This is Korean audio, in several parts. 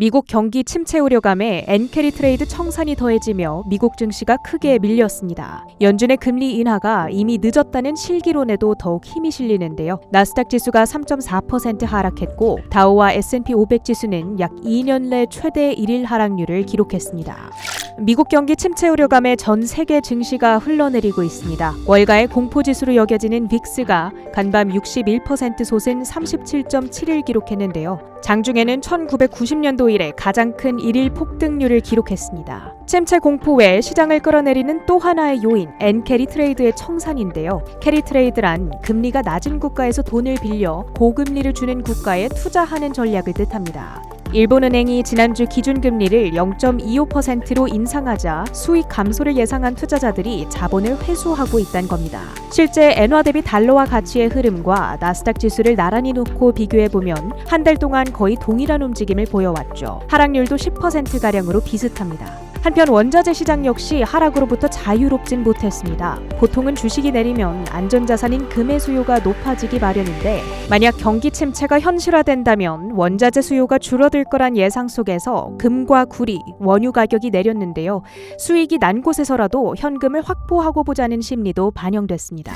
미국 경기 침체 우려감에 엔캐리 트레이드 청산이 더해지며 미국 증시가 크게 밀렸습니다. 연준의 금리 인하가 이미 늦었다는 실기론에도 더욱 힘이 실리는데요. 나스닥 지수가 3.4% 하락했고 다우와 S&P 500 지수는 약 2년 내 최대 일일 하락률을 기록했습니다. 미국 경기 침체 우려감에 전 세계 증시가 흘러내리고 있습니다. 월가의 공포 지수로 여겨지는 빅스가 간밤 61% 솟은 37.7을 기록했는데요. 장중에는 1990년도 이래 가장 큰 일일 폭등률을 기록했습니다. 침체 공포 외에 시장을 끌어내리는 또 하나의 요인 엔캐리 트레이드의 청산인데요. 캐리 트레이드란 금리가 낮은 국가에서 돈을 빌려 고금리를 주는 국가에 투자하는 전략을 뜻합니다. 일본은행이 지난주 기준금리를 0.25%로 인상하자 수익 감소를 예상한 투자자들이 자본을 회수하고 있다는 겁니다. 실제 엔화 대비 달러화 가치의 흐름과 나스닥 지수를 나란히 놓고 비교해 보면 한 달 동안 거의 동일한 움직임을 보여왔죠. 하락률도 10% 가량으로 비슷합니다. 한편 원자재 시장 역시 하락으로부터 자유롭진 못했습니다. 보통은 주식이 내리면 안전자산인 금의 수요가 높아지기 마련인데 만약 경기 침체가 현실화된다면 원자재 수요가 줄어들 거란 예상 속에서 금과 구리, 원유 가격이 내렸는데요. 수익이 난 곳에서라도 현금을 확보하고 보자는 심리도 반영됐습니다.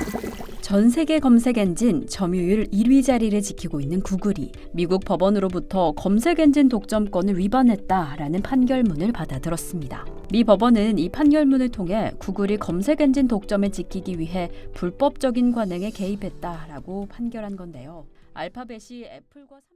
전 세계 검색 엔진 점유율 1위 자리를 지키고 있는 구글이 미국 법원으로부터 검색 엔진 독점권을 위반했다라는 판결문을 받아들었습니다. 미 법원은 이 판결문을 통해 구글이 검색 엔진 독점을 지키기 위해 불법적인 관행에 개입했다라고 판결한 건데요. 알파벳이 애플과 삼-